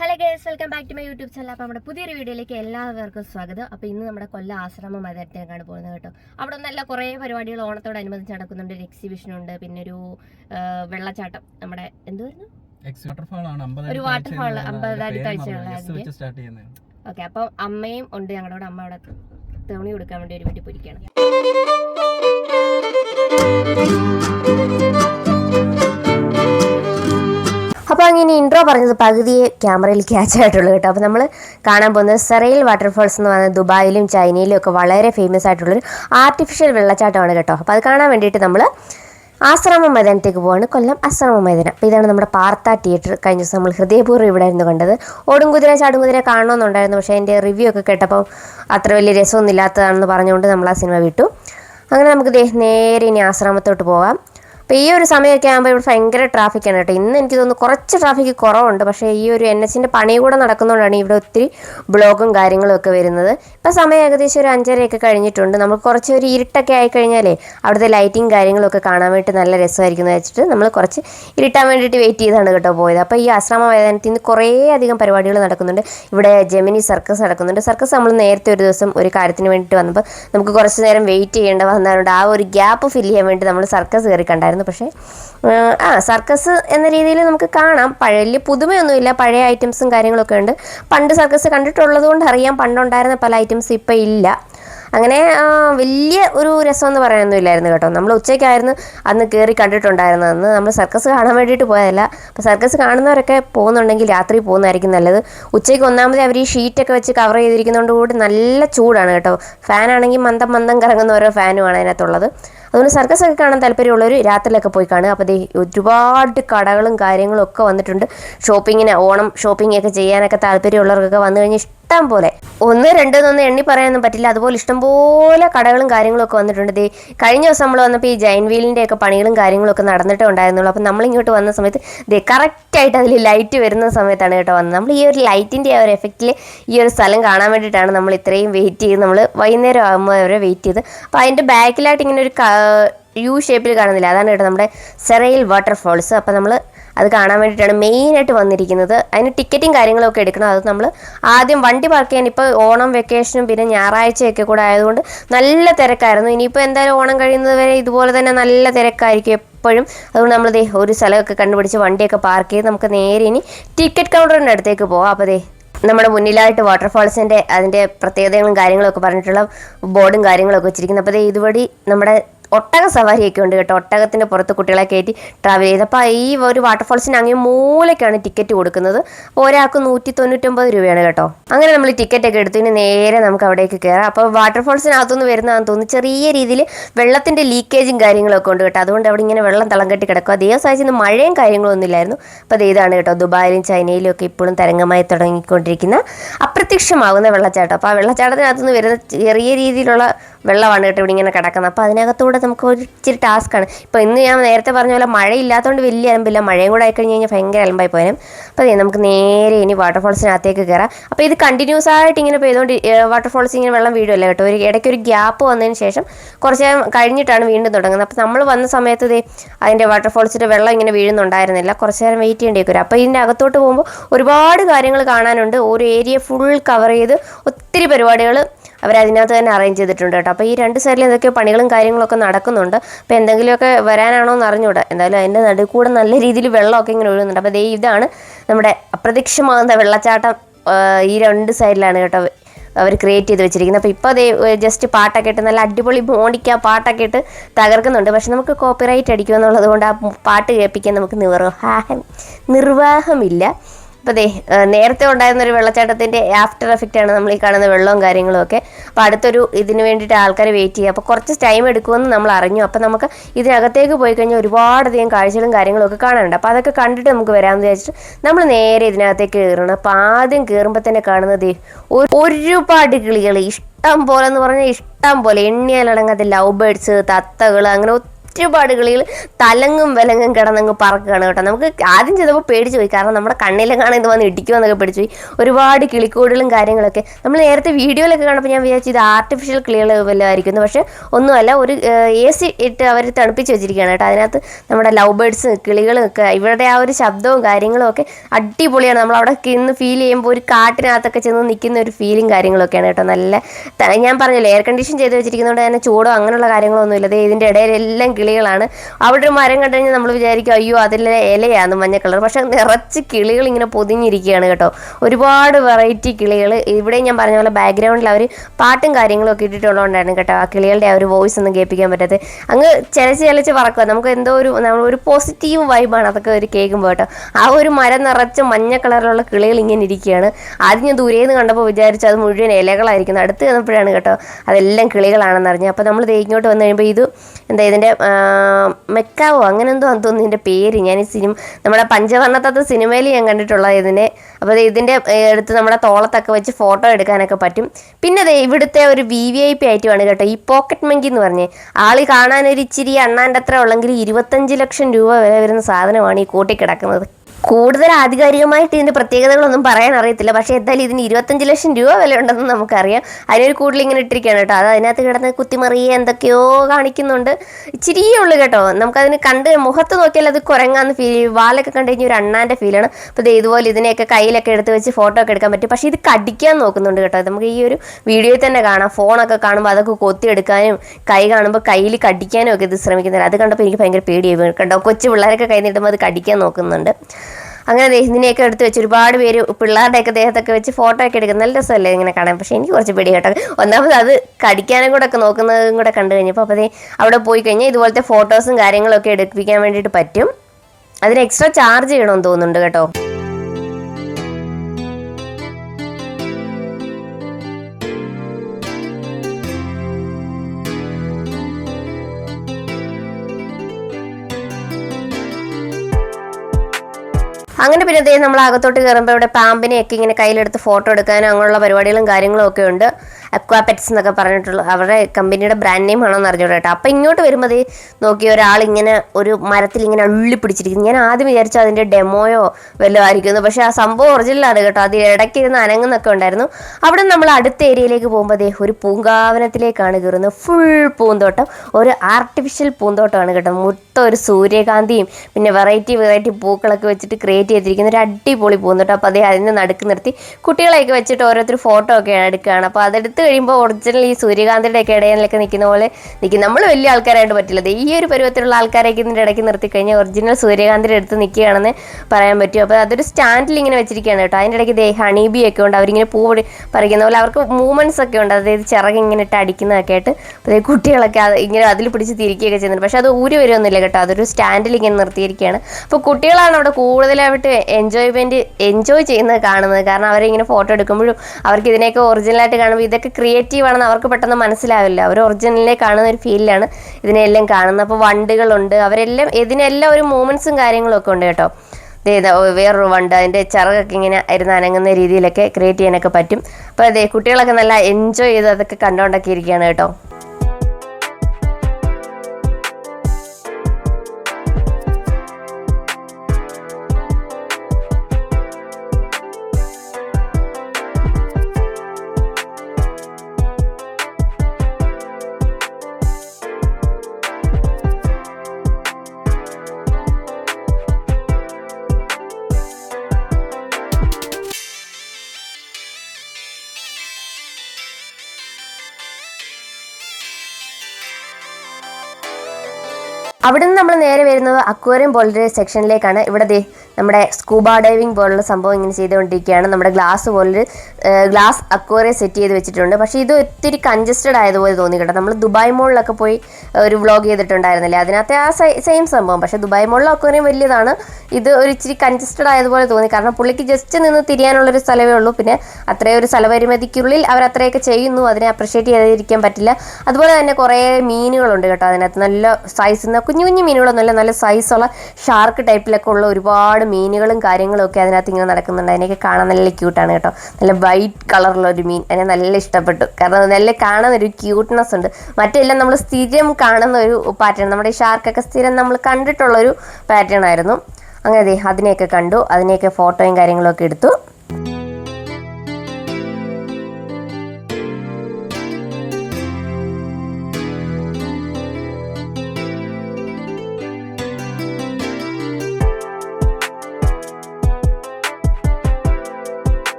Hello guys welcome back to my YouTube channel അപ്പോൾ നമ്മുടെ പുതിയൊരു വീഡിയോയിലേക്ക് എല്ലാവർക്കും സ്വാഗതം. അപ്പോൾ ഇന്ന് നമ്മുടെ കൊല്ലം ആശ്രമം മതത്തിലേക്കാണ് പോകുന്നത് കേട്ടോ. അവിടെ നല്ല കുറേ പരിപാടികൾ ഓണത്തോടനുബന്ധിച്ച് നടക്കുന്നുണ്ട്. ഒരു എക്സിബിഷൻ ഉണ്ട് പിന്നെ ഒരു വെള്ളച്ചാട്ടം. നമ്മുടെ എന്തുവായിരുന്നു ഒരു വാട്ടർഫാൾ ആണ്. അമ്പത് ഒരു waterfall, അമ്പത് അടി താഴ്ചയുള്ള എസ് വെച്ച് സ്റ്റാർട്ട് ചെയ്യുന്നത്. ഓക്കെ അപ്പോൾ അമ്മയും ഉണ്ട് ഞങ്ങളുടെ അമ്മ അവിടെ തേണി കൊടുക്കാൻ വേണ്ടി ഒരു വീട്ടിൽ പോയിരിക്കുകയാണ്. അപ്പോൾ അങ്ങനെ ഇൻട്രോ പറഞ്ഞത് പകുതിയെ ക്യാമറയിൽ ക്യാച്ച് ആയിട്ടുള്ളൂ കേട്ടോ. അപ്പോൾ നമ്മൾ കാണാൻ പോകുന്നത് സെറയിൽ വാട്ടർഫോൾസ് എന്ന് പറയുന്നത് ദുബായിലും ചൈനയിലും ഒക്കെ വളരെ ഫേമസ് ആയിട്ടുള്ളൊരു ആർട്ടിഫിഷ്യൽ വെള്ളച്ചാട്ടമാണ് കേട്ടോ. അപ്പോൾ അത് കാണാൻ വേണ്ടിയിട്ട് നമ്മൾ ആശ്രമ മൈതാനത്തേക്ക് പോവാണ്. കൊല്ലം ആശ്രമ മൈതാനം. അപ്പോൾ ഇതാണ് നമ്മുടെ പാർത്ത തിയേറ്റർ കഴിഞ്ഞ ദിവസം നമ്മൾ ഹൃദയപൂർവം ഇവിടെ ആയിരുന്നു കണ്ടത്. ഓടുംകുതിര ചാടുംകുതിര കാണണമെന്നുണ്ടായിരുന്നു പക്ഷേ അതിന്റെ റിവ്യൂ ഒക്കെ കേട്ടപ്പോൾ അത്ര വലിയ രസമൊന്നും ഇല്ലാത്തതാണെന്ന് പറഞ്ഞുകൊണ്ട് നമ്മൾ ആ സിനിമ വിട്ടു. അങ്ങനെ നമുക്ക് നേരെ ഇനി ആശ്രമത്തോട്ട് പോകാം. അപ്പോൾ ഈ ഒരു സമയമൊക്കെ ആകുമ്പോൾ ഇവിടെ ഭയങ്കര ട്രാഫിക്കാണ് കേട്ടോ. ഇന്ന് എനിക്ക് തോന്നുന്നു കുറച്ച് ട്രാഫിക്ക് കുറവുണ്ട്. പക്ഷേ ഈ ഒരു എൻ എച്ചിന്റെ പണി കൂടെ നടക്കുന്നതുകൊണ്ടാണ് ഇവിടെ ഒത്തിരി ബ്ലോഗും കാര്യങ്ങളും ഒക്കെ വരുന്നത്. ഇപ്പോൾ സമയം ഏകദേശം ഒരു അഞ്ചരയൊക്കെ കഴിഞ്ഞിട്ടുണ്ട്. നമ്മൾ കുറച്ച് ഒരു ഇരുട്ടൊക്കെ ആയിക്കഴിഞ്ഞാലേ അവിടുത്തെ ലൈറ്റിങ് കാര്യങ്ങളൊക്കെ കാണാൻ വേണ്ടി നല്ല രസമായിരിക്കും എന്ന് വെച്ചിട്ട് നമ്മൾ കുറച്ച് ഇരുട്ടാൻ വേണ്ടിയിട്ട് വെയിറ്റ് ചെയ്താണ് കേട്ടോ പോയത്. അപ്പോൾ ഈ ആശ്രമ മൈതാനത്തിൽ നിന്ന് കുറേ അധികം പരിപാടികൾ നടക്കുന്നുണ്ട്. ഇവിടെ ജെമിനി സർക്കസ് നടക്കുന്നുണ്ട്. സർക്കസ് നമ്മൾ നേരത്തെ ഒരു ദിവസം ഒരു കാര്യത്തിന് വേണ്ടിയിട്ട് വന്നപ്പോൾ നമുക്ക് കുറച്ച് നേരം വെയിറ്റ് ചെയ്യേണ്ട വന്നതുകൊണ്ട് ആ ഒരു ഗ്യാപ്പ് ഫില്ല് ചെയ്യാൻ വേണ്ടി നമ്മൾ സർക്കസ് കയറി കണ്ടായിരുന്നു. പക്ഷേ ആ, ആ സർക്കസ് എന്ന രീതിയിൽ നമുക്ക് കാണാം. പഴയ പുതുമയൊന്നുമില്ല. പഴയ ഐറ്റംസും കാര്യങ്ങളൊക്കെ ഉണ്ട്. പണ്ട് സർക്കസ് കണ്ടിട്ടുള്ളത് കൊണ്ട് അറിയാം. പണ്ടുണ്ടായിരുന്ന പല ഐറ്റംസ് ഇപ്പം ഇല്ല. അങ്ങനെ വലിയ ഒരു രസം എന്ന് പറയാനൊന്നും ഇല്ലായിരുന്നു കേട്ടോ. നമ്മൾ ഉച്ചയ്ക്കായിരുന്നു. അന്ന് കയറി കണ്ടിട്ടുണ്ടായിരുന്നതെന്ന് നമ്മൾ സർക്കസ് കാണാൻ വേണ്ടിയിട്ട് പോയതല്ല. അപ്പോൾ സർക്കസ് കാണുന്നവരൊക്കെ പോകുന്നുണ്ടെങ്കിൽ രാത്രി പോകുന്നതായിരിക്കും നല്ലത്. ഉച്ചയ്ക്ക് ഒന്നാമത് അവർ ഈ ഷീറ്റൊക്കെ വെച്ച് കവർ ചെയ്തിരിക്കുന്നതുകൊണ്ട് കൂടി നല്ല ചൂടാണ് കേട്ടോ. ഫാനാണെങ്കിൽ മന്ദം മന്ദം കറങ്ങുന്ന ഓരോ ഫാനുമാണ് അതിനകത്തുള്ളത്. അതുകൊണ്ട് സർക്കസ് ഒക്കെ കാണാൻ താല്പര്യമുള്ളവർ രാത്രിയിലൊക്കെ പോയി കാണുക. അപ്പോൾ ഒരുപാട് കടകളും കാര്യങ്ങളും ഒക്കെ വന്നിട്ടുണ്ട്. ഷോപ്പിങ്ങിന് ഓണം ഷോപ്പിംഗ് ഒക്കെ ചെയ്യാനൊക്കെ താല്പര്യമുള്ളവർക്കൊക്കെ വന്നു കഴിഞ്ഞാൽ ഇഷ്ടം പോലെ. ഒന്ന് രണ്ട് എന്നൊന്നും എണ്ണി പറയാനൊന്നും പറ്റില്ല. അതുപോലെ ഇഷ്ടംപോലെ കടകളും കാര്യങ്ങളും ഒക്കെ വന്നിട്ടുണ്ട്. കഴിഞ്ഞ ദിവസം നമ്മൾ വന്നപ്പോൾ ഈ ജൈൻ വീലിന്റെ ഒക്കെ പണികളും കാര്യങ്ങളും ഒക്കെ നടന്നിട്ടേ ഉണ്ടായിരുന്നുള്ളൂ. അപ്പോൾ നമ്മളിങ്ങോട്ട് വന്ന സമയത്ത് ദേ കറക്റ്റായിട്ട് അതിൽ ലൈറ്റ് വരുന്ന സമയത്താണ് കേട്ടോ വന്നത്. നമ്മൾ ഈ ഒരു ലൈറ്റിന്റെ ആ ഒരു എഫക്റ്റിൽ ഈ ഒരു സ്ഥലം കാണാൻ വേണ്ടിയിട്ടാണ് നമ്മൾ ഇത്രയും വെയിറ്റ് ചെയ്ത് നമ്മൾ വൈകുന്നേരം ആകുമ്പോൾ അവരെ വെയിറ്റ് ചെയ്ത്. അപ്പോൾ അതിന്റെ ബാക്കിലായിട്ട് ഇങ്ങനെ ഒരു യു ഷേപ്പിൽ കാണുന്നില്ല. അതാണ് കേട്ടോ നമ്മുടെ സെറയിൽ വാട്ടർഫോൾസ് അപ്പോൾ നമ്മൾ അത് കാണാൻ വേണ്ടിയിട്ടാണ് മെയിനായിട്ട് വന്നിരിക്കുന്നത്. അതിന് ടിക്കറ്റും കാര്യങ്ങളൊക്കെ എടുക്കണം. അത് നമ്മൾ ആദ്യം വണ്ടി പാർക്ക് ചെയ്യാൻ ഇപ്പോൾ ഓണം വെക്കേഷനും പിന്നെ ഞായറാഴ്ചയൊക്കെ കൂടെ ആയതുകൊണ്ട് നല്ല തിരക്കായിരുന്നു. ഇനിയിപ്പോൾ എന്തായാലും ഓണം കഴിയുന്നത് വരെ ഇതുപോലെ തന്നെ നല്ല തിരക്കായിരിക്കും എപ്പോഴും. അതുകൊണ്ട് നമ്മൾ ദേ ഒരു സ്ഥലമൊക്കെ കണ്ടുപിടിച്ച് വണ്ടിയൊക്കെ പാർക്ക് ചെയ്ത് നമുക്ക് നേരെ ഇനി ടിക്കറ്റ് കൗണ്ടറിന്റെ അടുത്തേക്ക് പോകാം അപ്പോൾ ദേ നമ്മുടെ മുന്നിലായിട്ട് വാട്ടർഫാൾസിന്റെ അതിന്റെ പ്രത്യേകതകളും കാര്യങ്ങളൊക്കെ പറഞ്ഞിട്ടുള്ള ബോർഡും കാര്യങ്ങളൊക്കെ വെച്ചിരിക്കുന്നത് അപ്പോൾ ദേ ഇതുവഴി നമ്മുടെ ഒട്ടക സവാരിയൊക്കെ ഉണ്ട് കേട്ടോ. ഒട്ടകത്തിന്റെ പുറത്ത് കുട്ടികളെ കയറ്റി ട്രാവൽ ചെയ്ത്. അപ്പോൾ ഈ ഒരു വാട്ടർഫോൾസിന് അങ്ങേ മൂലയ്ക്കാണ് ടിക്കറ്റ് കൊടുക്കുന്നത്. അപ്പോൾ ഒരാൾക്ക് നൂറ്റി തൊണ്ണൂറ്റൊമ്പത് രൂപയാണ് കേട്ടോ. അങ്ങനെ നമ്മൾ ടിക്കറ്റ് ഒക്കെ ഇനി നേരെ നമുക്ക് അവിടേക്ക് കയറാം അപ്പോൾ വാട്ടർഫോൾസിനകത്തുനിന്ന് വരുന്നതാണെന്ന് തോന്നുന്നു. ചെറിയ രീതിയിൽ വെള്ളത്തിന്റെ ലീക്കേജും കാര്യങ്ങളൊക്കെ ഉണ്ട് കേട്ടോ. അതുകൊണ്ട് അവിടെ ഇങ്ങനെ വെള്ളം തളം കെട്ടി കിടക്കും അതേ സാഹചര്യം മഴയും കാര്യങ്ങളൊന്നും ഇല്ലായിരുന്നു അപ്പോൾ ഇതാണ് കേട്ടോ. ദുബായിലും ചൈനയിലും ഒക്കെ ഇപ്പോഴും തരംഗമായി തുടങ്ങിക്കൊണ്ടിരിക്കുന്ന അപ്രത്യക്ഷമാകുന്ന വെള്ളച്ചാട്ടം. അപ്പോൾ ആ വെള്ളച്ചാട്ടത്തിനകത്തുനിന്ന് വരുന്ന ചെറിയ രീതിയിലുള്ള വെള്ളമാണ് കേട്ടോ ഇവിടെ ഇങ്ങനെ കിടക്കുന്നത്. അപ്പോൾ അതിനകത്തൂടെ നമുക്ക് ഒരു ഇച്ചിരി ടാസ്ക്കാണ് ഇപ്പോൾ ഇന്ന് ഞാൻ നേരത്തെ പറഞ്ഞ പോലെ മഴയില്ലാത്തതുകൊണ്ട് വലിയ അലമ്പില്ല. മഴയും കൂടെ ആയിക്കഴിഞ്ഞ് കഴിഞ്ഞാൽ ഭയങ്കര അലമ്പായി പോയാലും അപ്പോൾ അതെ നമുക്ക് നേരെ ഇനി വാട്ടർഫോൾസിനകത്തേക്ക് കയറാം അപ്പോൾ ഇത് കണ്ടിന്യൂസ് ആയിട്ട് ഇങ്ങനെ പെയ്തുകൊണ്ട് വാട്ടർഫോൾസ് ഇങ്ങനെ വെള്ളം വീഴുമല്ല കേട്ടോ? ഒരു ഇടയ്ക്ക് ഒരു ഗ്യാപ്പ് വന്നതിന് ശേഷം കുറച്ച് കഴിഞ്ഞിട്ടാണ് വീണ്ടും തുടങ്ങുന്നത്. അപ്പോൾ നമ്മൾ വന്ന സമയത്ത് ഇതേ അതിന്റെ വാട്ടർഫോൾസിന്റെ വെള്ളം ഇങ്ങനെ വീഴുന്നുണ്ടായിരുന്നില്ല. കുറച്ച് നേരം വെയിറ്റ് ചെയ്യേണ്ടി വരും. അപ്പോൾ ഇതിന്റെ അകത്തോട്ട് പോകുമ്പോൾ ഒരുപാട് കാര്യങ്ങൾ കാണാനുണ്ട്. ഒരു ഏരിയ ഫുൾ കവർ ചെയ്ത് ഒത്തിരി പരിപാടികൾ അവരതിനകത്ത് തന്നെ അറേഞ്ച് ചെയ്തിട്ടുണ്ട് കേട്ടോ. അപ്പോൾ ഈ രണ്ട് സൈഡിൽ എന്തൊക്കെയോ പണികളും കാര്യങ്ങളൊക്കെ നടക്കുന്നുണ്ട്. അപ്പോൾ എന്തെങ്കിലുമൊക്കെ വരാനാണോ എന്ന് അറിഞ്ഞൂടാ. എന്തായാലും അതിന്റെ നടുക്കൂടെ നല്ല രീതിയിൽ വെള്ളമൊക്കെ ഇങ്ങനെ ഒഴുകുന്നുണ്ട്. അപ്പോൾ ദേ ഇതാണ് നമ്മുടെ അപ്രത്യക്ഷമാകുന്ന വെള്ളച്ചാട്ടം ഈ രണ്ട് സൈഡിലാണ് കേട്ടോ അവർ ക്രിയേറ്റ് ചെയ്ത് വെച്ചിരിക്കുന്നത്. അപ്പോൾ ഇപ്പോൾ അതേ ജസ്റ്റ് പാട്ടൊക്കെ ഇട്ട് നല്ല അടിപൊളി മോണിക്ക പാട്ടൊക്കെ ഇട്ട് തകർക്കുന്നുണ്ട്. പക്ഷെ നമുക്ക് കോപ്പിറൈറ്റ് അടിക്കുമെന്നുള്ളത് കൊണ്ട് ആ പാട്ട് കേൾപ്പിക്കാൻ നമുക്ക് നിർവാഹം നിർവാഹമില്ല. അപ്പോൾ ദേ നേരത്തെ ഉണ്ടായിരുന്ന ഒരു വെള്ളച്ചാട്ടത്തിന്റെ ആഫ്റ്റർ എഫക്റ്റ് ആണ് നമ്മൾ ഈ കാണുന്ന വെള്ളവും കാര്യങ്ങളും ഒക്കെ. അപ്പോൾ അടുത്തൊരു ഇതിന് വേണ്ടിയിട്ട് ആൾക്കാർ വെയിറ്റ് ചെയ്യുക. അപ്പോൾ കുറച്ച് ടൈം എടുക്കുമെന്ന് നമ്മൾ അറിഞ്ഞു. അപ്പോൾ നമുക്ക് ഇതിനകത്തേക്ക് പോയി കഴിഞ്ഞാൽ ഒരുപാടധികം കാഴ്ചകളും കാര്യങ്ങളും ഒക്കെ കാണാനുണ്ട്. അപ്പോൾ അതൊക്കെ കണ്ടിട്ട് നമുക്ക് വരാമെന്ന് വിചാരിച്ചിട്ട് നമ്മൾ നേരെ ഇതിനകത്തേക്ക് കയറണം അപ്പോൾ ആദ്യം കയറുമ്പോൾ തന്നെ കാണുന്നത് ഒരുപാട് കിളികൾ ഇഷ്ടം പോലെ എന്ന് പറഞ്ഞാൽ ഇഷ്ടം പോലെ. എണ്ണിയാലടങ്ങാത്ത ലവ് ബേഡ്സ് തത്തകൾ അങ്ങനെ കിളികൾ തലങ്ങും വിലങ്ങും കിടന്നങ്ങ് പറക്കുകയാണ് കേട്ടോ. നമുക്ക് ആദ്യം ചെയ്തപ്പോൾ പേടിച്ചു പോയി. കാരണം നമ്മുടെ കണ്ണിലെ കാണാൻ ഇത് വന്ന് ഇടിക്കുമെന്നൊക്കെ പേടിച്ചു പോയി. ഒരുപാട് കിളിക്കൂടുകളും കാര്യങ്ങളൊക്കെ. നമ്മൾ നേരത്തെ വീഡിയോയിലൊക്കെ കാണുമ്പോൾ ഞാൻ വിചാരിച്ചു ഇത് ആർട്ടിഫിഷ്യൽ കിളികൾ വല്ലതായിരിക്കുന്നു. പക്ഷേ ഒന്നുമല്ല ഒരു എ സി ഇട്ട് അവർ തണുപ്പിച്ച് വെച്ചിരിക്കുകയാണ് കേട്ടോ. അതിനകത്ത് നമ്മുടെ ലവ് ബേഡ്സ് കിളികളും ഒക്കെ ഇവരുടെ ആ ഒരു ശബ്ദവും കാര്യങ്ങളും ഒക്കെ അടിപൊളിയാണ്. നമ്മൾ അവിടെ ഇന്ന് ഫീൽ ചെയ്യുമ്പോൾ ഒരു കാട്ടിനകത്തൊക്കെ ചെന്ന് നിൽക്കുന്ന ഒരു ഫീലും കാര്യങ്ങളൊക്കെയാണ് കേട്ടോ. നല്ല ഞാൻ പറഞ്ഞല്ലോ എയർ കണ്ടീഷൻ ചെയ്ത് വെച്ചിരിക്കുന്നതുകൊണ്ട് തന്നെ ചൂടോ അങ്ങനെയുള്ള കാര്യങ്ങളൊന്നുമില്ല. ഇതിന്റെ ഇടയിലെല്ലാം കിളികളാണ്. അവിടെ ഒരു മരം കണ്ടു കഴിഞ്ഞാൽ നമ്മൾ വിചാരിക്കും അയ്യോ അതിലെ ഇലയാണ് മഞ്ഞ കളർ പക്ഷെ നിറച്ച് കിളികൾ ഇങ്ങനെ പൊതിഞ്ഞിരിക്കുകയാണ് കേട്ടോ. ഒരുപാട് വെറൈറ്റി കിളികൾ ഇവിടെ ഞാൻ പറഞ്ഞ പോലെ ബാക്ക്ഗ്രൗണ്ടിൽ അവർ പാട്ടും കാര്യങ്ങളും ഒക്കെ ഇട്ടിട്ടുള്ളതുകൊണ്ടാണ് കേട്ടോ ആ കിളികളുടെ ആ ഒരു വോയിസ് ഒന്നും കേൾപ്പിക്കാൻ പറ്റാത്തത് അങ്ങ് ചിലച്ച് ചിലച്ച് പറക്കുക നമുക്ക് എന്തോ ഒരു നമ്മൾ ഒരു പോസിറ്റീവ് വൈബാണ് അതൊക്കെ ഒരു കേൾക്കുമ്പോൾ കേട്ടോ. ആ ഒരു മരം നിറച്ച് മഞ്ഞ കളറിലുള്ള കിളികൾ ഇങ്ങനെ ഇരിക്കുകയാണ്. ആദ്യം ഞാൻ ദൂരെ നിന്ന് കണ്ടപ്പോൾ വിചാരിച്ചു അത് മുഴുവൻ ഇലകളായിരിക്കുന്നത് അടുത്ത് ചെന്നപ്പോഴാണ് കേട്ടോ അതെല്ലാം കിളികളാണെന്ന് അറിഞ്ഞു അപ്പോൾ നമ്മൾ ഇങ്ങോട്ട് വന്നു കഴിയുമ്പോൾ ഇത് എന്താ ഇതിന്റെ മെക്കാവോ? അങ്ങനെ എന്തോ എന്തോ തോന്നുന്നു ഇതിന്റെ പേര്. ഞാൻ ഈ സിനിമ നമ്മുടെ പഞ്ചവർണത്തത്ത് സിനിമയിൽ ഞാൻ കണ്ടിട്ടുള്ള ഇതിനെ. അപ്പോൾ ഇതിന്റെ എടുത്ത് നമ്മുടെ തോളത്തൊക്കെ വെച്ച് ഫോട്ടോ എടുക്കാനൊക്കെ പറ്റും. പിന്നെ അതെ ഇവിടുത്തെ ഒരു വി വി ഐ പി ആയിട്ടുമാണ് കേട്ടോ. ഈ പോക്കറ്റ് മങ്കി എന്ന് പറഞ്ഞ്. ആളി കാണാനൊരു ഇച്ചിരി അണ്ണാന്റെ അത്ര ഉള്ളെങ്കിൽ ഇരുപത്തഞ്ച് ലക്ഷം രൂപ വരെ വരുന്ന സാധനമാണ് ഈ കൂട്ടി കിടക്കുന്നത് കൂടുതൽ ആധികാരികമായിട്ട് ഇതിന്റെ പ്രത്യേകതകളൊന്നും പറയാൻ അറിയത്തില്ല. പക്ഷേ എന്തായാലും ഇതിന് ഇരുപത്തഞ്ച് ലക്ഷം രൂപ വില ഉണ്ടെന്ന് നമുക്കറിയാം. അതിനൊരു കൂടുതൽ ഇങ്ങനെ ഇട്ടിരിക്കുകയാണ് കേട്ടോ. അത് അതിനകത്ത് കിടന്ന് കുത്തിമറിയ എന്തൊക്കെയോ കാണിക്കുന്നുണ്ട്. ഇച്ചിരിയേ കേട്ടോ. നമുക്കതിന് കണ്ട് മുഖത്ത് നോക്കിയാൽ അത് കുരങ്ങാന്ന് ഫീൽ വാലൊക്കെ കണ്ടു കഴിഞ്ഞാൽ ഒരു അണ്ണാന്റെ ഫീലാണ് അപ്പോൾ ഇതുപോലെ ഇതിനെയൊക്കെ കയ്യിലൊക്കെ എടുത്ത് വെച്ച് ഫോട്ടോ ഒക്കെ എടുക്കാൻ പറ്റും. പക്ഷേ ഇത് കടിക്കാൻ നോക്കുന്നുണ്ട് കേട്ടോ. നമുക്ക് ഈ ഒരു വീഡിയോയിൽ തന്നെ കാണാം. ഫോണൊക്കെ കാണുമ്പോൾ അതൊക്കെ കൊത്തിയെടുക്കാനും കൈ കാണുമ്പോൾ കയ്യിൽ കടിക്കാനും ഒക്കെ ഇത് ശ്രമിക്കുന്നില്ല. അത് കണ്ടപ്പോൾ എനിക്ക് ഭയങ്കര പേടിയായി. കേട്ടോ കൊച്ചു പിള്ളേരൊക്കെ കൈ നീട്ടുമ്പോൾ അത് കടിക്കാൻ നോക്കുന്നുണ്ട്. അങ്ങനെ ദേ ഇതിനെയൊക്കെ എടുത്ത് വെച്ച് ഒരുപാട് പേര് പിള്ളേരുടെയൊക്കെ ദേഹത്തൊക്കെ വെച്ച് ഫോട്ടോ ഒക്കെ എടുക്കുന്ന നല്ല രസമല്ലേ ഇങ്ങനെ കാണാൻ? പക്ഷേ എനിക്ക് കുറച്ച് പേടി കേട്ടോ. ഒന്നാമത് അത് കടിക്കാനും കൂടെ ഒക്കെ നോക്കുന്നതും കൂടെ കണ്ടു കഴിഞ്ഞപ്പോൾ അപ്പോൾ ദേ അവിടെ പോയി കഴിഞ്ഞാൽ ഇതുപോലത്തെ ഫോട്ടോസും കാര്യങ്ങളൊക്കെ എടുപ്പിക്കാൻ വേണ്ടിയിട്ട് പറ്റും. അതിന് എക്സ്ട്രാ ചാർജ് ചെയ്യണമെന്ന് തോന്നുന്നുണ്ട് കേട്ടോ. അങ്ങനെ പിന്നെ അദ്ദേഹം നമ്മൾ അകത്തോട്ട് കയറുമ്പോൾ ഇവിടെ പാമ്പിനെയൊക്കെ ഇങ്ങനെ കയ്യിലെടുത്ത് ഫോട്ടോ എടുക്കാനും അങ്ങനെയുള്ള പരിപാടികളും കാര്യങ്ങളും ഒക്കെ ഉണ്ട്. അക്വാപെറ്റ്സ് എന്നൊക്കെ പറഞ്ഞിട്ടുള്ള അവരുടെ കമ്പനിയുടെ ബ്രാൻഡ് നെയിം ആണോ എന്ന് അറിഞ്ഞോട്ടെ അപ്പം ഇങ്ങോട്ട് വരുമ്പോൾ നോക്കി ഒരാൾ ഇങ്ങനെ ഒരു മരത്തിൽ ഇങ്ങനെ ഉള്ളി പിടിച്ചിരിക്കുന്നു. ഞാൻ ആദ്യം വിചാരിച്ചു അതിന്റെ ഡെമോയോ വല്ലതും ആയിരിക്കുന്നു പക്ഷേ ആ സംഭവം ഒറിജിനലാണ് കേട്ടോ. അത് ഇടയ്ക്ക് ഇരുന്ന് അനങ്ങുന്നൊക്കെ ഉണ്ടായിരുന്നു. അവിടെ നമ്മൾ അടുത്ത ഏരിയയിലേക്ക് പോകുമ്പോൾ ഒരു പൂങ്കാവനത്തിലേക്കാണ് കയറുന്നത് ഫുൾ പൂന്തോട്ടം. ഒരു ആർട്ടിഫിഷ്യൽ പൂന്തോട്ടമാണ് കേട്ടോ. മൊത്തം ഒരു സൂര്യകാന്തിയും പിന്നെ വെറൈറ്റി വെറൈറ്റി പൂക്കളൊക്കെ വെച്ചിട്ട് ക്രിയേറ്റ് ചെയ്തിരിക്കുന്ന ഒരു അടിപൊളി പൂന്തോട്ടം അപ്പോൾ അതേ അതിന് നടുക്ക് നിർത്തി കുട്ടികളെയൊക്കെ വെച്ചിട്ട് ഓരോരുത്തർ ഫോട്ടോ ഒക്കെ എടുക്കുകയാണ്. അപ്പോൾ അതെടുത്ത് കഴിയുമ്പോൾ ഒറിജിനൽ ഈ സൂര്യകാന്തിയുടെ ഒക്കെ ഇടയിലൊക്കെ നിൽക്കുന്ന പോലെ നിൽക്കും. നമ്മൾ വലിയ ആൾക്കാരായിട്ട് പറ്റില്ല. ഈ ഒരു പരുവത്തിലുള്ള ആൾക്കാരൊക്കെ ഇതിന്റെ ഇടയ്ക്ക് നിർത്തി കഴിഞ്ഞാൽ ഒറിജിനൽ സൂര്യകാന്തിയുടെ അടുത്ത് നിൽക്കുകയാണെന്ന് പറയാൻ പറ്റും. അപ്പോൾ അതൊരു സ്റ്റാൻഡിൽ ഇങ്ങനെ വെച്ചിരിക്കുകയാണ് കേട്ടോ. അതിന്റെ ഇടയ്ക്ക് ദേ ഹണീബി ഒക്കെ ഉണ്ട്. അവരിങ്ങനെ പൂ പറിക്കുന്ന പോലെ അവർക്ക് മൂവ്മെന്റ്സ് ഒക്കെ ഉണ്ട്. അതായത് ചിറക് ഇങ്ങനെ ഇട്ട് അടിക്കുന്നതൊക്കെ ആയിട്ട്. അപ്പോൾ കുട്ടികളൊക്കെ ഇങ്ങനെ അതിൽ പിടിച്ച് തിരിക്കുകയൊക്കെ ചെയ്യുന്നുണ്ട്. പക്ഷേ അത് ഊരി വരുമൊന്നുമില്ല കേട്ടോ. അതൊരു സ്റ്റാൻഡിൽ ഇങ്ങനെ നിർത്തിയിരിക്കുകയാണ്. അപ്പോൾ കുട്ടികളാണ് അവിടെ കൂടുതലായിട്ട് എൻജോയ്മെന്റ് എൻജോയ് ചെയ്യുന്നത് കാണുന്നത്. കാരണം അവരിങ്ങനെ ഫോട്ടോ എടുക്കുമ്പോഴും അവർക്ക് ഇതിനെയൊക്കെ ഒറിജിനലായിട്ട് കാണുമ്പോൾ ഇതൊക്കെ ക്രിയേറ്റീവ് ആണെന്ന് അവർക്ക് പെട്ടെന്ന് മനസ്സിലാവില്ല. അവർ ഒറിജിനലിനെ കാണുന്ന ഒരു ഫീലിലാണ് ഇതിനെല്ലാം കാണുന്നത്. അപ്പോൾ വണ്ടുകളുണ്ട്. അവരെല്ലാം ഇതിനെല്ലാം ഒരു മൂമെന്റ്സും കാര്യങ്ങളും ഒക്കെ ഉണ്ട് കേട്ടോ. വേറൊരു വണ്ട്. അതിന്റെ ചിറകൊക്കെ ഇങ്ങനെ ഇരുന്ന് അനങ്ങുന്ന രീതിയിലൊക്കെ ക്രിയേറ്റ് ചെയ്യാനൊക്കെ പറ്റും. അപ്പോൾ അതെ കുട്ടികളൊക്കെ നല്ല എൻജോയ് ചെയ്ത് അതൊക്കെ കണ്ടുകൊണ്ടൊക്കെ ഇരിക്കുകയാണ് കേട്ടോ. അവിടെ നമ്മൾ നേരെ വരുന്നത് അക്വേറിയം പോലൊരു സെക്ഷനിലേക്കാണ് ഇവിടെ ദേ നമ്മുടെ സ്കൂബ ഡൈവിംഗ് പോലുള്ള സംഭവം ഇങ്ങനെ ചെയ്തുകൊണ്ടിരിക്കുകയാണ്. നമ്മുടെ ഗ്ലാസ് പോലൊരു ഗ്ലാസ് അക്വേറിയം സെറ്റ് ചെയ്ത് വെച്ചിട്ടുണ്ട്. പക്ഷേ ഇത് ഒത്തിരി കൺജസ്റ്റഡ് ആയതുപോലെ തോന്നി കേട്ടോ. നമ്മൾ ദുബായ് മോളിലൊക്കെ പോയി ഒരു വ്ളോഗ് ചെയ്തിട്ടുണ്ടായിരുന്നില്ലേ? അതിനകത്തെ ആ സെയിം സംഭവം. പക്ഷേ ദുബായ് മോളിലെ അക്വേറിയം വലിയതാണ്. ഇത് ഒരു ഇച്ചിരി കൺജസ്റ്റഡ് ആയതുപോലെ തോന്നി. കാരണം പുള്ളിക്ക് ജസ്റ്റ് നിന്ന് തിരിയാനുള്ളൊരു സ്ഥലമേ ഉള്ളൂ. പിന്നെ അത്രയും ഒരു സ്ഥലപരിമിതിക്കുള്ളിൽ അവർ അത്രയൊക്കെ ചെയ്യുന്നു. അതിനെ അപ്രിഷ്യേറ്റ് ചെയ്തിരിക്കാൻ പറ്റില്ല. അതുപോലെ തന്നെ കുറേ മീനുകളുണ്ട് കേട്ടോ അതിനകത്ത്. നല്ല സൈസ് കുഞ്ഞു കുഞ്ഞു മീനുകളൊന്നുമല്ല നല്ല സൈസുള്ള ഷാർക്ക് ടൈപ്പിലൊക്കെ ഉള്ള ഒരുപാട് മീനുകളും കാര്യങ്ങളും ഒക്കെ അതിനകത്ത് ഇങ്ങനെ നടക്കുന്നുണ്ട്. അതിനെയൊക്കെ കാണാൻ നല്ല ക്യൂട്ടാണ് കേട്ടോ. നല്ല വൈറ്റ് കളറുള്ള ഒരു മീൻ. അതിനെ നല്ല ഇഷ്ടപ്പെട്ടു. കാരണം നല്ല കാണാൻ ഒരു ക്യൂട്ട്നെസ് ഉണ്ട്. മറ്റെല്ലാം നമ്മൾ സ്ഥിരം കാണുന്ന ഒരു പാറ്റേൺ നമ്മുടെ ഈ ഷാർക്കൊക്കെ സ്ഥിരം നമ്മൾ കണ്ടിട്ടുള്ളൊരു പാറ്റേൺ ആയിരുന്നു. അങ്ങനെ അതിനെയൊക്കെ കണ്ടു. അതിനെയൊക്കെ ഫോട്ടോയും കാര്യങ്ങളൊക്കെ എടുത്തു.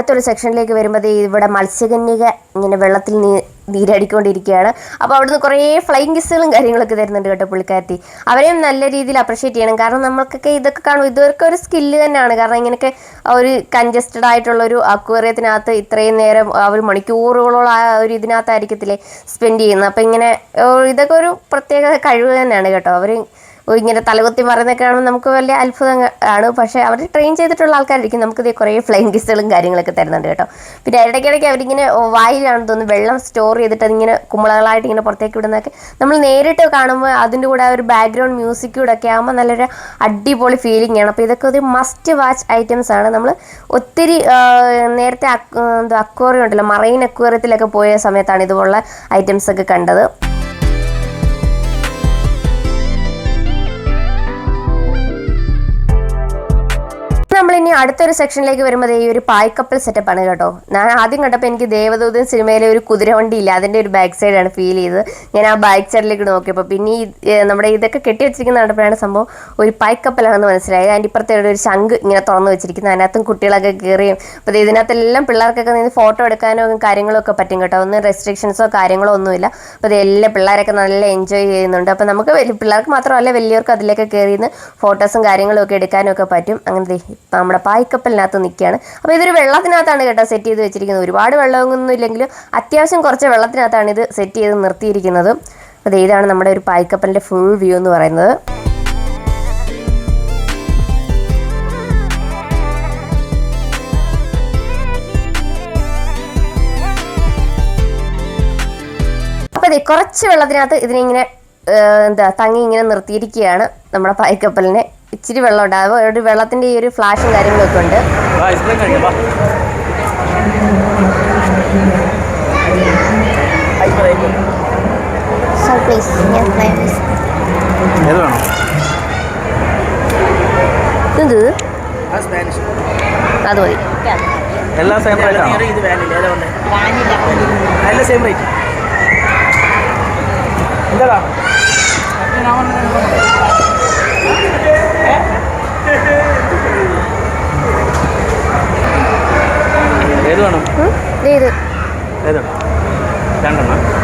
അടുത്തൊരു സെക്ഷനിലേക്ക് വരുമ്പോൾ ഇവിടെ മത്സ്യകന്യക ഇങ്ങനെ വെള്ളത്തിൽ നീ നീരടിക്കൊണ്ടിരിക്കുകയാണ്. അപ്പോൾ അവിടുന്ന് കുറേ ഫ്ലൈങ് കിസ്സുകളും കാര്യങ്ങളൊക്കെ തരുന്നുണ്ട് കേട്ടോ പുള്ളിക്കാരത്തി. അവരെയും നല്ല രീതിയിൽ അപ്രിഷ്യേറ്റ് ചെയ്യണം. കാരണം നമ്മൾക്കൊക്കെ ഇതൊക്കെ കാണും ഇതൊക്കെ ഒരു സ്കില്ല് തന്നെയാണ്. കാരണം ഇങ്ങനെയൊക്കെ ഒരു കൺജസ്റ്റഡ് ആയിട്ടുള്ള ഒരു അക്വേറിയത്തിനകത്ത് ഇത്രയും നേരം ഒരു മണിക്കൂറുകളോളം ആ ഒരു ഇതിനകത്തായിരിക്കത്തില്ലേ സ്പെൻഡ് ചെയ്യുന്നത്. അപ്പോൾ ഇങ്ങനെ ഇതൊക്കെ ഒരു പ്രത്യേക കഴിവ് തന്നെയാണ് കേട്ടോ. അവർ ഇങ്ങനെ തലകുത്തി മറന്നൊക്കെ കാണുമ്പോൾ നമുക്ക് വലിയ അത്ഭുതം ആണ്. പക്ഷേ അവർ ട്രെയിൻ ചെയ്തിട്ടുള്ള ആൾക്കാരായിരിക്കും. നമുക്ക് ഇതേ കുറേ ഫ്ലൈങ് കിസ്സുകളും കാര്യങ്ങളൊക്കെ തരുന്നുണ്ട് കേട്ടോ. പിന്നെ ഇടയ്ക്കിടയ്ക്ക് അവരിങ്ങനെ വായിലാണ് തോന്നുന്നു വെള്ളം സ്റ്റോർ ചെയ്തിട്ട് അതിങ്ങനെ കുമ്പളകളായിട്ട് ഇങ്ങനെ പുറത്തേക്ക് വിടുന്നതൊക്കെ. നമ്മൾ നേരിട്ട് കാണുമ്പോൾ അതിന്റെ കൂടെ ഒരു ബാക്ക്ഗ്രൗണ്ട് മ്യൂസിക് കൂടെ ഒക്കെ ആകുമ്പോൾ നല്ലൊരു അടിപൊളി ഫീലിംഗ് ആണ്. അപ്പോൾ ഇതൊക്കെ ഒരു മസ്റ്റ് വാച്ച് ഐറ്റംസ് ആണ്. നമ്മൾ ഒത്തിരി നേരത്തെ എന്താ അക്വേറിയം ഉണ്ടല്ലോ മറൈൻ അക്വേറിയത്തിലൊക്കെ പോയ സമയത്താണ് ഇതുപോലുള്ള ഐറ്റംസ് ഒക്കെ കണ്ടത്. നമ്മളിനി അടുത്തൊരു സെക്ഷനിലേക്ക് വരുമ്പോൾ ഈ ഒരു പായ്ക്കപ്പൽ സെറ്റപ്പ് ആണ് കേട്ടോ. ഞാൻ ആദ്യം കണ്ടപ്പോൾ എനിക്ക് ദേവദൂതൻ സിനിമയിലെ ഒരു കുതിരവണ്ടി ഇല്ല അതിന്റെ ഒരു ബാക്ക് സൈഡാണ് ഫീൽ ചെയ്തത്. ഞാൻ ആ ബാക്ക് സൈഡിലേക്ക് നോക്കിയപ്പോൾ പിന്നെ ഈ നമ്മുടെ ഇതൊക്കെ കെട്ടി വെച്ചിരിക്കുന്ന കണ്ടപ്പോഴാണ് സംഭവം ഒരു പായ്ക്കപ്പലാണെന്ന് മനസ്സിലായത്. അതിന്റെ ഇപ്പുറത്തെ ഒരു ശംഖ് ഇങ്ങനെ തുറന്നു വെച്ചിരിക്കുന്നത് അതിനകത്തും കുട്ടികളൊക്കെ കയറിയും അപ്പോൾ ഇതിനകത്തെല്ലാം പിള്ളേർക്കൊക്കെ നിന്ന് ഫോട്ടോ എടുക്കാനോ കാര്യങ്ങളോ ഒക്കെ പറ്റും കേട്ടോ. ഒന്നും റെസ്ട്രിക്ഷൻസോ കാര്യങ്ങളോ ഒന്നുമില്ല. അപ്പോൾ ഇതെല്ലാം പിള്ളേരൊക്കെ നല്ല എൻജോയ് ചെയ്യുന്നുണ്ട്. അപ്പോൾ നമുക്ക് പിള്ളേർക്ക് മാത്രമല്ല വലിയവർക്ക് അതിലേക്ക് കയറിയിരുന്ന് ഫോട്ടോസും കാര്യങ്ങളും ഒക്കെ എടുക്കാനും ഒക്കെ പറ്റും. അങ്ങനെ ദേ നമ്മുടെ പായ്ക്കപ്പലിനകത്ത് നിൽക്കുകയാണ്. അപ്പോൾ ഇതൊരു വെള്ളത്തിനകത്താണ് കേട്ടോ സെറ്റ് ചെയ്ത് വെച്ചിരിക്കുന്നത്. ഒരുപാട് വെള്ളമൊന്നും ഇല്ലെങ്കിലും അത്യാവശ്യം കുറച്ച് വെള്ളത്തിനകത്താണ് ഇത് സെറ്റ് ചെയ്ത് നിർത്തിയിരിക്കുന്നത്. അപ്പോൾ ഇതാണ് നമ്മുടെ ഒരു പായ്ക്കപ്പലിന്റെ ഫുൾ വ്യൂ എന്ന് പറയുന്നത്. അതെ കുറച്ച് വെള്ളത്തിനകത്ത് ഇതിനെ ഇങ്ങനെ എന്താ തങ്ങി ഇങ്ങനെ നിർത്തിയിരിക്കുകയാണ് നമ്മുടെ പായ്ക്കപ്പലിനെ. ഇച്ചിരി വെള്ളം ഉണ്ടാവും ഒരു വെള്ളത്തിന്റെ ഈ ഒരു ഫ്ലാഷും കാര്യങ്ങളൊക്കെ ഉണ്ട്. അത് മതി. എല്ലാം സെയിം റേറ്റ് ആണോ? ഇത് വാനില ഏതാ ഉണ്ട് എല്ലാം സെയിം റേറ്റ് എന്താടാ? ഏത് വേണം? ഏത്? രണ്ടെണ്ണം.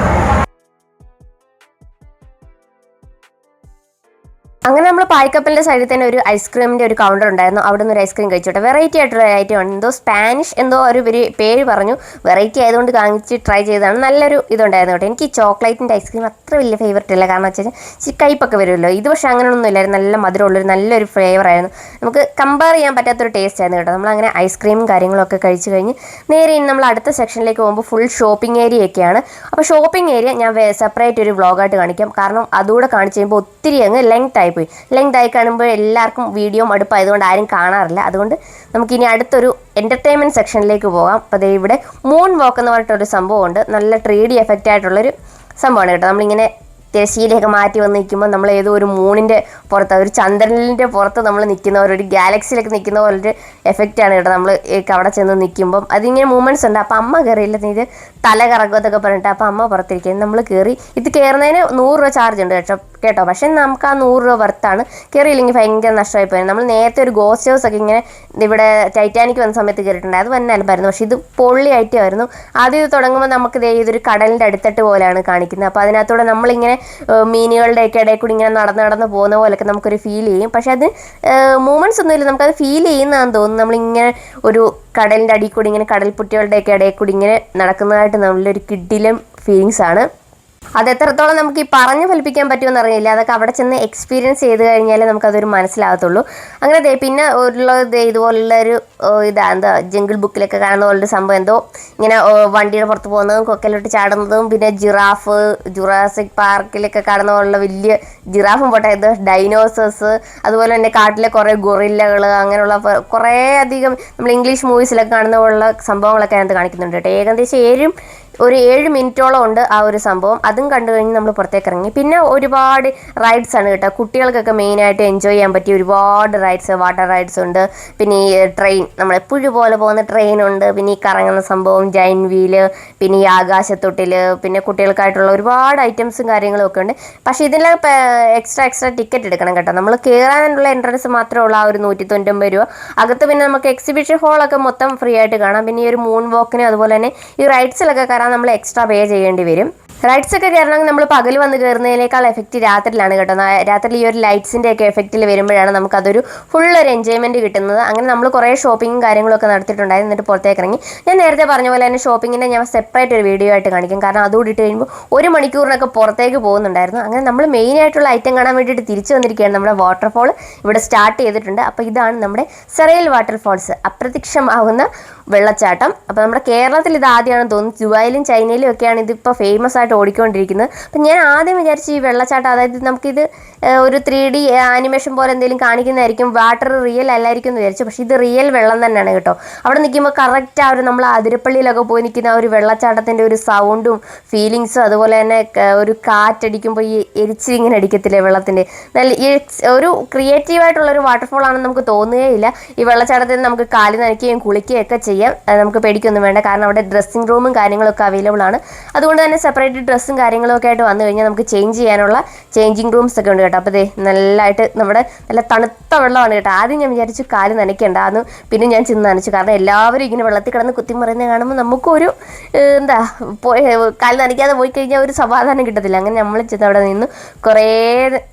അങ്ങനെ നമ്മൾ പായ്ക്കപ്പലിന്റെ സൈഡിൽ തന്നെ ഒരു ഐസ്ക്രീമിന്റെ ഒരു കൗണ്ടർ ഉണ്ടായിരുന്നു. അവിടെ നിന്ന് ഒരു ഐസ്ക്രീം കഴിച്ചോട്ടെ. വെറൈറ്റി ആയിട്ടുള്ള ഐറ്റം ആണ്. എന്തോ സ്പാനിഷ് എന്തോ ഒരു പേര് പറഞ്ഞു. വെറൈറ്റി ആയതുകൊണ്ട് കാണിച്ച് ട്രൈ ചെയ്തതാണ്. നല്ലൊരു ഇതുണ്ടായിരുന്നു കേട്ടോ. എനിക്ക് ചോക്ലേറ്റിന്റെ ഐസ്ക്രീം അത്ര വലിയ ഫേവററ്റ് അല്ല. കാരണം വെച്ച് കഴിഞ്ഞാൽ കയ്പൊക്കെ വരുമല്ലോ. ഇത് പക്ഷേ അങ്ങനെയൊന്നും ഇല്ലായിരുന്നു. നല്ല മധുരമുള്ളൊരു നല്ലൊരു ഫ്ലേവർ ആയിരുന്നു. നമുക്ക് കമ്പയർ ചെയ്യാൻ പറ്റാത്തൊരു ടേസ്റ്റ് ആയിരുന്നു കേട്ടോ. നമ്മൾ അങ്ങനെ ഐസ്ക്രീമും കാര്യങ്ങളൊക്കെ കഴിച്ച് കഴിഞ്ഞ് നേരെ ഇനി നമ്മൾ അടുത്ത സെക്ഷനിലേക്ക് പോകുമ്പോൾ ഫുൾ ഷോപ്പിംഗ് ഏരിയ ഒക്കെയാണ്. അപ്പോൾ ഷോപ്പിംഗ് ഏരിയ ഞാൻ സെപ്പറേറ്റ് ഒരു വ്ളോഗായിട്ട് കാണിക്കാം. കാരണം അതുകൂടെ കാണിച്ച് കഴിയുമ്പോൾ ഒത്തിരി അങ്ങ് ലെങ്ത് ആയിപ്പോയി ലെങ്ത് ആയി കാണുമ്പോൾ എല്ലാവർക്കും വീഡിയോ മടുപ്പായതുകൊണ്ട് ആരും കാണാറില്ല. അതുകൊണ്ട് നമുക്കിനി അടുത്തൊരു എന്റർടൈൻമെന്റ് സെക്ഷനിലേക്ക് പോകാം. അപ്പോൾ ദേ ഇവിടെ മൂൺ വാക്ക് എന്ന് പറഞ്ഞിട്ടൊരു സംഭവമുണ്ട്. നല്ല ത്രീ ഡി എഫക്റ്റ് ആയിട്ടുള്ളൊരു സംഭവമാണ് കേട്ടോ. നമ്മളിങ്ങനെ തിരശ്ശീലയൊക്കെ മാറ്റി വന്ന് നിൽക്കുമ്പോൾ നമ്മൾ ഏതോ ഒരു മൂണിന്റെ പുറത്ത് ഒരു ചന്ദ്രനിന്റെ പുറത്ത് നമ്മൾ നിൽക്കുന്ന പോലെ ഒരു ഗാലക്സിയിലൊക്കെ നിൽക്കുന്ന പോലൊരു എഫക്റ്റാണ് കേട്ടോ നമ്മൾ അവിടെ ചെന്ന് നിൽക്കുമ്പം. അതിങ്ങനെ മൂവ്മെന്റ്സ് ഉണ്ട്. അപ്പോൾ അമ്മ കയറിയില്ല ഇത് തല കറക്കുമെന്നൊക്കെ പറഞ്ഞിട്ട് അപ്പോൾ അമ്മ പുറത്തിരിക്കുന്നത് നമ്മൾ കയറി ഇത് കയറുന്നതിന് നൂറ് രൂപ ചാർജ് ഉണ്ട് കേട്ടോ കേട്ടോ. പക്ഷേ നമുക്ക് ആ നൂറ് രൂപ വർത്താണ് കയറിയില്ലെങ്കിൽ ഭയങ്കര നഷ്ടമായി പോയത് നമ്മൾ നേരത്തെ ഒരു ഗോസ്റ്റ് ഹൗസ് ഒക്കെ ഇങ്ങനെ ഇവിടെ ടൈറ്റാനിക് വന്ന സമയത്ത് കയറിയിട്ടുണ്ട് അത് വന്ന അലമ്പായിരുന്നു. പക്ഷേ ഇത് പൊള്ളി ആയിരുന്നു ആദ്യം ഇത് തുടങ്ങുമ്പോൾ നമുക്ക് ഇതേ ഇതൊരു കടലിന്റെ അടുത്തട്ട് പോലെയാണ് കാണിക്കുന്നത്. അപ്പോൾ അതിനകത്തൂടെ നമ്മളിങ്ങനെ മീനുകളുടെയൊക്കെ ഇടയിൽ കൂടി ഇങ്ങനെ നടന്ന് നടന്ന് പോകുന്ന പോലെയൊക്കെ നമുക്കൊരു ഫീൽ ചെയ്യും. പക്ഷെ അത് മൂമെന്റ്സ് ഒന്നുമില്ല. നമുക്കത് ഫീൽ ചെയ്യുന്നതാണെന്ന് തോന്നുന്നു. നമ്മളിങ്ങനെ ഒരു കടലിന്റെ അടിയിൽ കൂടി ഇങ്ങനെ കടൽപ്പുറ്റികളുടെയൊക്കെ ഇടയിൽ കൂടി ഇങ്ങനെ നടക്കുന്നതായിട്ട് നല്ലൊരു കിഡിലും ഫീലിങ്സ് ആണ്. അത് എത്രത്തോളം നമുക്ക് ഈ പറഞ്ഞു ഫലിപ്പിക്കാൻ പറ്റുമെന്ന് അറിയില്ല. അതൊക്കെ അവിടെ ചെന്ന് എക്സ്പീരിയൻസ് ചെയ്ത് കഴിഞ്ഞാലേ നമുക്കതൊരു മനസ്സിലാകത്തുള്ളൂ. അങ്ങനെ ദേ പിന്നെ ഉള്ളത് ഇതുപോലുള്ള ഒരു ഇതാ എന്താ ജംഗിൾ ബുക്കിലൊക്കെ കാണുന്ന പോലൊരു സംഭവം എന്തോ ഇങ്ങനെ വണ്ടിയുടെ പുറത്ത് പോകുന്നതും കൊക്കയിലോട്ട് ചാടുന്നതും പിന്നെ ജിറാഫ് ജുറാസിക് പാർക്കിലൊക്കെ കാണുന്ന പോലുള്ള വലിയ ജിറാഫും പോട്ടെ ഇത് ഡൈനോസേഴ്സ് അതുപോലെ തന്നെ കാട്ടിലെ കുറേ ഗൊറില്ലകൾ അങ്ങനെയുള്ള കുറേ അധികം നമ്മൾ ഇംഗ്ലീഷ് മൂവീസിലൊക്കെ കാണുന്ന പോലുള്ള സംഭവങ്ങളൊക്കെ അതിനകത്ത് കാണിക്കുന്നുണ്ട് കേട്ടോ. ഏകദേശം ഏഴും ഒരു ഏഴ് മിനിറ്റോളം ഉണ്ട് ആ ഒരു സംഭവം. അതും കണ്ടു കഴിഞ്ഞ് നമ്മൾ പുറത്തേക്ക് ഇറങ്ങി. പിന്നെ ഒരുപാട് റൈഡ്സ് ആണ് കേട്ടോ. കുട്ടികൾക്കൊക്കെ മെയിനായിട്ട് എൻജോയ് ചെയ്യാൻ പറ്റിയ ഒരുപാട് റൈഡ്സ് വാട്ടർ റൈഡ്സ് ഉണ്ട്. പിന്നെ ഈ ട്രെയിൻ നമ്മളെ പുഴു പോലെ പോകുന്ന ട്രെയിൻ ഉണ്ട്. പിന്നെ ഈ കറങ്ങുന്ന സംഭവം ജൈൻ വീൽ പിന്നെ ഈ ആകാശത്തൊട്ടിൽ പിന്നെ കുട്ടികൾക്കായിട്ടുള്ള ഒരുപാട് ഐറ്റംസും കാര്യങ്ങളും ഒക്കെ ഉണ്ട്. പക്ഷേ ഇതിനെല്ലാം എക്സ്ട്രാ എക്സ്ട്രാ ടിക്കറ്റ് എടുക്കണം കേട്ടോ. നമ്മൾ കയറാനുള്ള എൻട്രൻസ് മാത്രമേ ഉള്ളൂ ആ ഒരു നൂറ്റി തൊണ്ണൂറ്റൊമ്പത് രൂപ. അകത്ത് പിന്നെ നമുക്ക് എക്സിബിഷൻ ഹാളൊക്കെ മൊത്തം ഫ്രീ ആയിട്ട് കാണാം. പിന്നെ ഈ ഒരു മൂൺ വാക്കിന് അതുപോലെ തന്നെ ഈ റൈഡ്സിലൊക്കെ കയറാൻ നമ്മൾ എക്സ്ട്രാ പേ ചെയ്യേണ്ടി വരും. റൈഡ്സ് ഒക്കെ കയറണമെങ്കിൽ നമ്മൾ പകൽ വന്ന് കയറുന്നതിനേക്കാൾ എഫക്റ്റ് രാത്രിയിലാണ് കേട്ടോ. രാത്രി ഈ ഒരു ലൈറ്റ്സിന്റെ ഒക്കെ എഫക്റ്റിൽ വരുമ്പോഴാണ് നമുക്കതൊരു ഫുൾ ഒരു എൻജോയ്മെന്റ് കിട്ടുന്നത്. അങ്ങനെ നമ്മൾ കുറേ ഷോപ്പിങ്ങും കാര്യങ്ങളൊക്കെ നടത്തിയിട്ടുണ്ടായിരുന്നു എന്നിട്ട് പുറത്തേക്ക് ഇറങ്ങി. ഞാൻ നേരത്തെ പറഞ്ഞ പോലെ തന്നെ ഷോപ്പിങ്ങിന്റെ ഞാൻ സെപ്പറേറ്റ് ഒരു വീഡിയോ ആയിട്ട് കാണിക്കും. കാരണം അതുകൂടി ഇട്ട് കഴിയുമ്പോൾ ഒരു മണിക്കൂറിനൊക്കെ പുറത്തേക്ക് പോകുന്നുണ്ടായിരുന്നു. അങ്ങനെ നമ്മൾ മെയിൻ ആയിട്ടുള്ള ഐറ്റം കാണാൻ വേണ്ടിയിട്ട് തിരിച്ചു വന്നിരിക്കുകയാണ് നമ്മുടെ വാട്ടർഫോൾ ഇവിടെ സ്റ്റാർട്ട് ചെയ്തിട്ടുണ്ട്. അപ്പോൾ ഇതാണ് നമ്മുടെ സെറയിൽ വാട്ടർഫോൾസ് അപ്രത്യക്ഷമാവുന്ന വെള്ളച്ചാട്ടം. അപ്പോൾ നമ്മുടെ കേരളത്തിൽ ഇത് ആദ്യമാണെന്ന് തോന്നുന്നു. ദുബായിലും ചൈനയിലും ഒക്കെയാണ് ഇതിപ്പോൾ ഫേമസ് ആയിട്ട് ഓടിക്കൊണ്ടിരിക്കുന്നത്. അപ്പം ഞാൻ ആദ്യം വിചാരിച്ചു ഈ വെള്ളച്ചാട്ടം അതായത് നമുക്കിത് ഒരു ത്രീ ഡി ആനിമേഷൻ പോലെ എന്തെങ്കിലും കാണിക്കുന്നതായിരിക്കും വാട്ടർ റിയൽ അല്ലായിരിക്കും എന്ന് വിചാരിച്ചു. പക്ഷേ ഇത് റിയൽ വെള്ളം തന്നെയാണ് കേട്ടോ. അവിടെ നിൽക്കുമ്പോൾ കറക്റ്റ് ആ ഒരു നമ്മൾ അതിരപ്പള്ളിയിലൊക്കെ പോയി നിൽക്കുന്ന ആ ഒരു വെള്ളച്ചാട്ടത്തിന്റെ ഒരു സൗണ്ടും ഫീലിങ്സും അതുപോലെ തന്നെ ഒരു കാറ്റടിക്കുമ്പോൾ ഈ എരിച്ചിരിങ്ങനെ അടിക്കത്തില്ലേ വെള്ളത്തിന്റെ. നല്ല ഒരു ക്രിയേറ്റീവായിട്ടുള്ള ഒരു വാട്ടർഫോൾ ആണെന്ന് നമുക്ക് തോന്നുകയില്ല. ഈ വെള്ളച്ചാട്ടത്തിൽ നമുക്ക് കാലി നനയ്ക്കുകയും കുളിക്കുകയൊക്കെ ചെയ്യാം. നമുക്ക് പേടിക്കൊന്നും വേണ്ട. കാരണം അവിടെ ഡ്രസ്സിംഗ് റൂമും കാര്യങ്ങളൊക്കെ അവൈലബിൾ ആണ്. അതുകൊണ്ട് തന്നെ സെപ്പറേറ്റ് ഡ്രസ്സും കാര്യങ്ങളും ഒക്കെ ആയിട്ട് വന്നു കഴിഞ്ഞാൽ നമുക്ക് ചേഞ്ച് ചെയ്യാനുള്ള ചേഞ്ചിങ് റൂംസ് ഒക്കെ ഉണ്ട് കേട്ടോ. അപ്പോൾ ദേ നല്ലതായിട്ട് നമ്മുടെ നല്ല തണുത്ത വെള്ളമാണ് കേട്ടോ. ആദ്യം ഞാൻ വിചാരിച്ചു കാൽ നനയ്ക്കേണ്ട അന്ന് പിന്നെ ഞാൻ ചെന്ന് നനച്ചു. കാരണം എല്ലാവരും ഇങ്ങനെ വെള്ളത്തിൽ കിടന്ന് കുത്തിമറിയുന്നത് കാണുമ്പോൾ നമുക്കൊരു എന്താ പോയി കാൽ നനയ്ക്കാതെ പോയി കഴിഞ്ഞാൽ ഒരു സമാധാനം കിട്ടത്തില്ല. അങ്ങനെ നമ്മൾ ചെന്ന് അവിടെ നിന്ന് കുറേ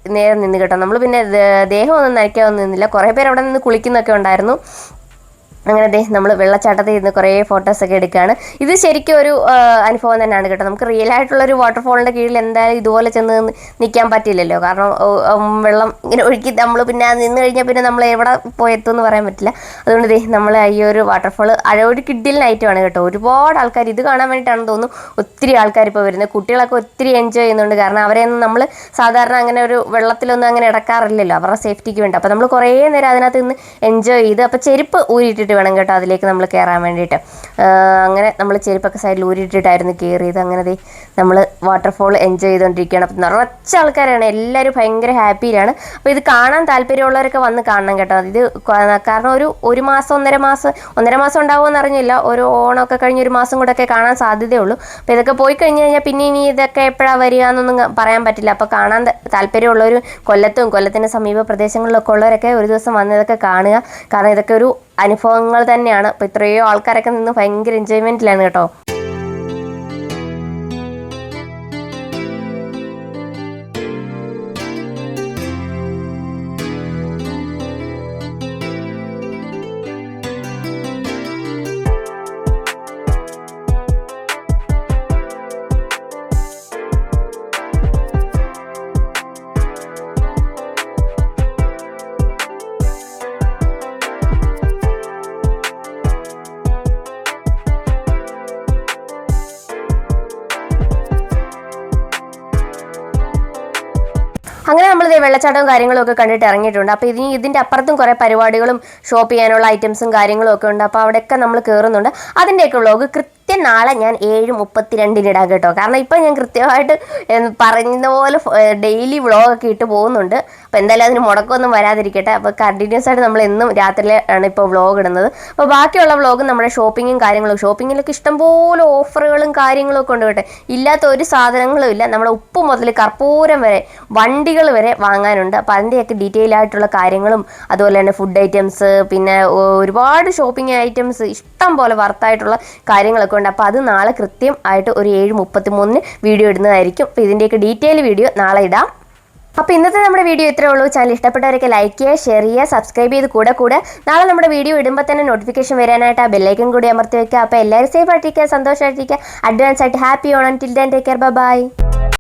നേരം നിന്ന് കേട്ടോ. നമ്മൾ പിന്നെ ദേ- ദേഹം ഒന്നും നനയ്ക്കാനൊന്നും നിന്നില്ല. കുറേ പേര് അവിടെ നിന്ന് കുളിക്കുന്നൊക്കെ ഉണ്ടായിരുന്നു. അങ്ങനെ ദേ നമ്മൾ വെള്ളച്ചാട്ടത്തിൽ ഇരുന്ന് കുറേ ഫോട്ടോസൊക്കെ എടുക്കുകയാണ് ഇത് ശരിക്കും ഒരു അനുഭവം തന്നെയാണ് കേട്ടോ. നമുക്ക് റിയൽ ആയിട്ടുള്ള ഒരു വാട്ടർഫോളിന്റെ കീഴിൽ എന്തായാലും ഇതുപോലെ ചെന്ന് നിൽക്കാൻ പറ്റില്ലല്ലോ. കാരണം വെള്ളം ഇങ്ങനെ ഒഴുക്കി നമ്മൾ പിന്നെ നിന്ന് കഴിഞ്ഞാൽ പിന്നെ നമ്മൾ എവിടെ പോയെത്തും എന്ന് പറയാൻ പറ്റില്ല. അതുകൊണ്ട് ദേ നമ്മൾ ഈ ഒരു വാട്ടർഫോൾ ഒരു കിഡിൽ നൈറ്റുമാണ് കേട്ടോ. ഒരുപാട് ആൾക്കാർ ഇത് കാണാൻ വേണ്ടിയിട്ടാണെന്ന് തോന്നുന്നു. ഒത്തിരി ആൾക്കാർ ഇപ്പോൾ വരുന്നത്. കുട്ടികളൊക്കെ ഒത്തിരി എൻജോയ് ചെയ്യുന്നുണ്ട്. കാരണം അവരെയൊന്നും നമ്മൾ സാധാരണ അങ്ങനെ ഒരു വെള്ളത്തിലൊന്നും അങ്ങനെ ഇടക്കാറില്ലല്ലോ അവരുടെ സേഫ്റ്റിക്ക് വേണ്ടി. അപ്പോൾ നമ്മൾ കുറേ നേരം അതിനകത്ത് നിന്ന് എൻജോയ് ചെയ്ത് അപ്പോൾ ചെരുപ്പ് ഊരിയിട്ടിട്ട് വേണം കേട്ടോ അതിലേക്ക് നമ്മൾ കയറാൻ വേണ്ടിയിട്ട്. അങ്ങനെ നമ്മൾ ചെരുപ്പൊക്കെ സൈഡിൽ ഊരിയിട്ടിട്ടായിരുന്നു കയറിയത് അങ്ങനെ ദേ നമ്മൾ വാട്ടർഫോൾ എൻജോയ് ചെയ്തുകൊണ്ടിരിക്കുകയാണ് അപ്പം നിറച്ച ആൾക്കാരാണ്. എല്ലാവരും ഭയങ്കര ഹാപ്പിയിലാണ് അപ്പോൾ ഇത് കാണാൻ താല്പര്യമുള്ളവരൊക്കെ വന്ന് കാണണം കേട്ടോ. ഇത് കാരണം ഒരു ഒരു മാസം ഒന്നര മാസം ഒന്നര മാസം ഉണ്ടാവുമെന്ന് അറിഞ്ഞില്ല. ഒരു ഓണമൊക്കെ കഴിഞ്ഞ് ഒരു മാസം കൂടെ ഒക്കെ കാണാൻ സാധ്യതയുള്ളൂ അപ്പോൾ ഇതൊക്കെ പോയി കഴിഞ്ഞ് കഴിഞ്ഞാൽ പിന്നെ ഇനി ഇതൊക്കെ എപ്പോഴാണ് വരിക എന്നൊന്നും പറയാൻ പറ്റില്ല. അപ്പോൾ കാണാൻ താല്പര്യമുള്ളവർ കൊല്ലത്തും കൊല്ലത്തിന്റെ സമീപ പ്രദേശങ്ങളിലൊക്കെ ഉള്ളവരൊക്കെ ഒരു ദിവസം വന്ന് ഇതൊക്കെ കാണുക. കാരണം ഇതൊക്കെ ഒരു അനുഭവങ്ങൾ തന്നെയാണ്. അപ്പോൾ ഇത്രയോ ആൾക്കാരൊക്കെ നിന്ന് ഭയങ്കര എൻജോയ്മെന്റിലാണ് കേട്ടോ. വെള്ളച്ചാട്ടവും കാര്യങ്ങളും ഒക്കെ കണ്ടിട്ട് ഇറങ്ങിയിട്ടുണ്ട്. അപ്പോൾ ഇനി ഇതിന്റെ അപ്പുറത്തും കുറേ പരിപാടികളും ഷോപ്പ് ചെയ്യാനുള്ള ഐറ്റംസും കാര്യങ്ങളും ഒക്കെ ഉണ്ട്. അപ്പോൾ അവിടെയൊക്കെ നമ്മൾ കയറുന്നുണ്ട് അതിന്റെയൊക്കെ വ്ളോഗ് കൃത്യം നാളെ ഞാൻ ഏഴ് മുപ്പത്തിരണ്ടിന് ഇടാം കേട്ടോ. കാരണം ഇപ്പം ഞാൻ കൃത്യമായിട്ട് പറയുന്ന പോലെ ഡെയിലി വ്ളോഗൊക്കെ ഇട്ട് പോകുന്നുണ്ട്. അപ്പോൾ എന്തായാലും അതിന് മുടക്കമൊന്നും വരാതിരിക്കട്ടെ. അപ്പോൾ കണ്ടിന്യൂസ് ആയിട്ട് നമ്മൾ എന്നും രാത്രിയിലെ ആണ് ഇപ്പോൾ വ്ളോഗ് ഇടുന്നത്. അപ്പോൾ ബാക്കിയുള്ള വ്ളോഗ് നമ്മുടെ ഷോപ്പിങ്ങും കാര്യങ്ങളും ഷോപ്പിങ്ങിലൊക്കെ ഇഷ്ടംപോലെ ഓഫറുകളും കാര്യങ്ങളും ഒക്കെ ഉണ്ട് ഇല്ലാത്ത ഒരു സാധനങ്ങളും ഇല്ല. നമ്മുടെ ഉപ്പ് മുതൽ കർപ്പൂരം വരെ വണ്ടികൾ വരെ വാങ്ങാനുണ്ട്. അപ്പോൾ അതിന്റെയൊക്കെ ഡീറ്റെയിൽ ആയിട്ടുള്ള കാര്യങ്ങളും അതുപോലെ തന്നെ ഫുഡ് ഐറ്റംസ് പിന്നെ ഒരുപാട് ഷോപ്പിംഗ് ഐറ്റംസ് ഇഷ്ടം പോലെ വർത്തായിട്ടുള്ള കാര്യങ്ങളൊക്കെ ഉണ്ട് അപ്പോൾ അത് നാളെ കൃത്യം ആയിട്ട് ഒരു ഏഴ് മുപ്പത്തി മൂന്നിന് വീഡിയോ ഇടുന്നതായിരിക്കും. അപ്പോൾ ഇതിന്റെയൊക്കെ ഡീറ്റെയിൽ വീഡിയോ നാളെ ഇടാം. അപ്പോൾ ഇന്നത്തെ നമ്മുടെ വീഡിയോ ഇത്രേ ഉള്ളൂ. ചാനൽ ഇഷ്ടപ്പെട്ടവരൊക്കെ ലൈക്ക് ചെയ്യുക ഷെയർ ചെയ്യുക സബ്സ്ക്രൈബ് ചെയ്ത് കൂടെ കൂടെ നാളെ നമ്മുടെ വീഡിയോ ഇടുമ്പോൾ തന്നെ നോട്ടിഫിക്കേഷൻ വരാനായിട്ട് ആ ബെല്ലൈക്കൻ കൂടി അമർത്തി വെക്കുക. അപ്പോൾ എല്ലാവരും സേഫ് ആയിട്ടിരിക്കുക സന്തോഷമായിട്ടിരിക്കുക അഡ്വാൻസ് ആയിട്ട് happy Onam till then take care bye